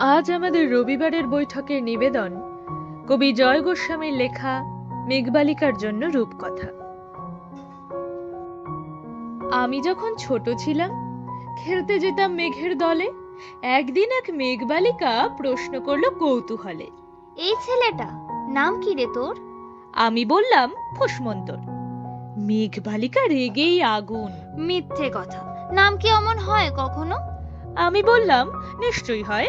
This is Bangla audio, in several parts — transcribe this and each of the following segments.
আজ আমাদের রবিবারের বৈঠকের নিবেদন কবি জয় গোস্বামীর লেখা মেঘবালিকার জন্য রূপকথা। আমি যখন ছোট ছিলাম খেলতে যেতাম মেঘের দলে একদিন এক মেঘবালিকা প্রশ্ন করল কৌতূহলে এই ছেলেটা নাম কি রে তোর? আমি বললাম ফুসমন্তর মেঘবালিকা রেগেই আগুন। মিথ্যে কথা নাম কি অমন হয় কখনো? আমি বললাম নিশ্চয়ই হয়।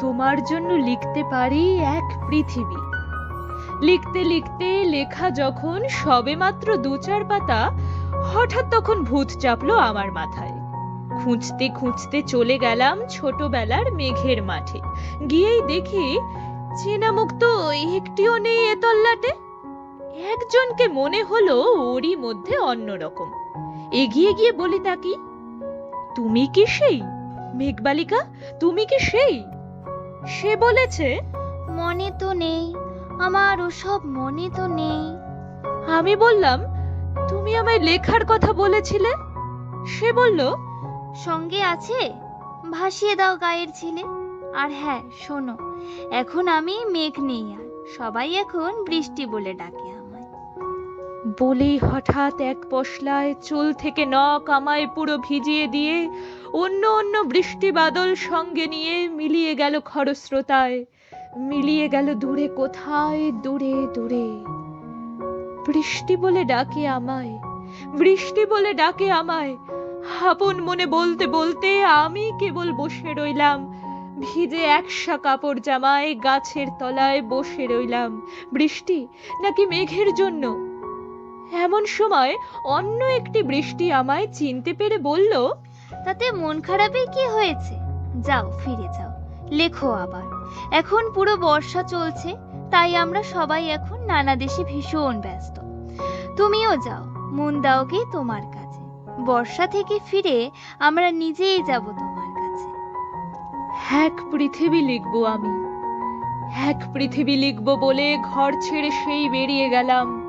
তোমার জন্য লিখতে পারি এক পৃথিবী। লিখতে লিখতে লেখা যখন সবেমাত্র দু চার পাতা, হঠাৎ তখন ভূত চাপলো আমার মাথায়। খুঁজতে খুঁজতে চলে গেলাম ছোটবেলার মেঘের মাঠে। গিয়েই দেখি চেনা মুখ তো একটিও নেই এ তল্লাটে। একজনকে মনে হলো ওরই মধ্যে অন্যরকম এগিয়ে গিয়ে বলি তাকি, তুমি কি সেই? মেঘবালিকা, তুমি কি সেই? সে বলেছে মনে তো নেই আমার ওসব মনে তো নেই। আমি বললাম তুমি আমায় লেখার কথা বলেছিলে? সে বলল সঙ্গে আছে ভাসিয়ে দাও গায়ের ছিলে আর হ্যাঁ শোনো এখন আমি মেঘ নেই আর সবাই এখন বৃষ্টি বলে ডাকে আমায়। বলেই হঠাৎ এক পশলায় চুল থেকে নখ আমায় পুরো ভিজিয়ে দিয়ে অন্য অন্য বৃষ্টি বাদল সঙ্গে নিয়ে মিলিয়ে গেল খরস্রোতায়, মিলিয়ে গেল দূরে কোথায়, দূরে দূরে। বৃষ্টি বলে ডাকে আমায়, বৃষ্টি বলে ডাকে আমায়, আপন মনে বলতে বলতে আমি কেবল বসে রইলাম, ভিজে একসা কাপড় জামায় গাছের তলায় বসে রইলাম। বৃষ্টি নাকি মেঘের জন্য? এমন সময় অন্য একটি বৃষ্টি আমায় চিনতে পেরে বলল তাতে মন খারাপে কি হয়েছে? যাও, ফিরে যাও। লেখো আবার। এখন পুরো বর্ষা চলছে, তাই আমরা সবাই এখন নানা দেশে ভীষণ ব্যস্ত। তুমিও যাও, মন দাও গে তোমার কাছে। বর্ষা থেকে ফিরে আমরা নিজেই যাব তোমার কাছে। এক পৃথিবী লিখব আমি। এক পৃথিবী লিখব বলে ঘর ছেড়ে সেই বেরিয়ে গেলাম।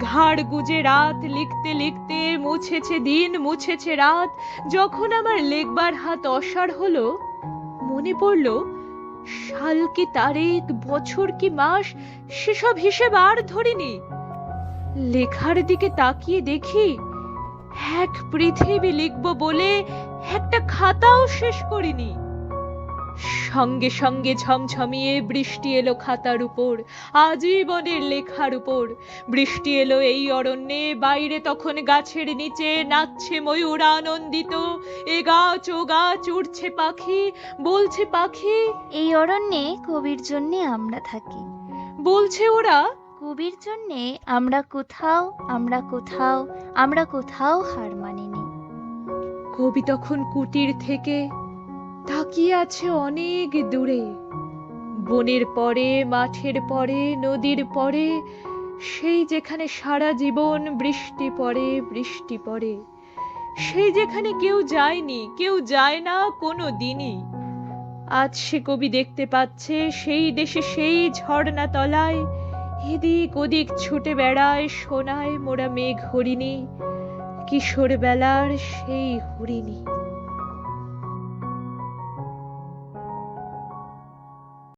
ঘাড় গুজে রাত লিখতে লিখতে মুছেছে দিন, মুছেছে রাত। যখন আমার লেখবার হাত অসাড় হলো, মনে পড়ল, সাল কি তারিখ, বছর কি মাস, সেসব হিসেব আর ধরিনি। লেখার দিকে তাকিয়ে দেখি, এক পৃথিবী লিখব বলে একটা খাতাও শেষ করিনি। সঙ্গে সঙ্গে ঝমঝমিয়ে বৃষ্টি এলো খাতার উপর আজীবনের লেখার উপর। বৃষ্টি এলো এই অরণ্যে বাইরে তখন গাছের নিচে নাচছে ময়ূর আনন্দিত এ গাছ ও গাছ উড়ছে পাখি বলছে পাখি এই অরণ্যে কবির জন্যে আমরা থাকি। বলছে ওরা কবির জন্যে আমরা কোথাও আমরা কোথাও আমরা কোথাও হার মানিনি। কবি তখন কুটির থেকে তাকিয়ে আছে অনেক দূরে? বনের পরে, মাঠের পরে, নদীর পরে, সেই যেখানে সারা জীবন বৃষ্টি পড়ে বৃষ্টি পড়ে। সেই যেখানে কেউ যায়নি, কেউ যায় না কোনো দিনই। আজ সে কবি দেখতে পাচ্ছে, সেই দেশে সেই ঝর্ণা তলায়, এদিক ওদিক ছুটে বেড়ায় সোনায় মোরা মেঘ হরিণী কিশোর বেলার সেই হরিণী।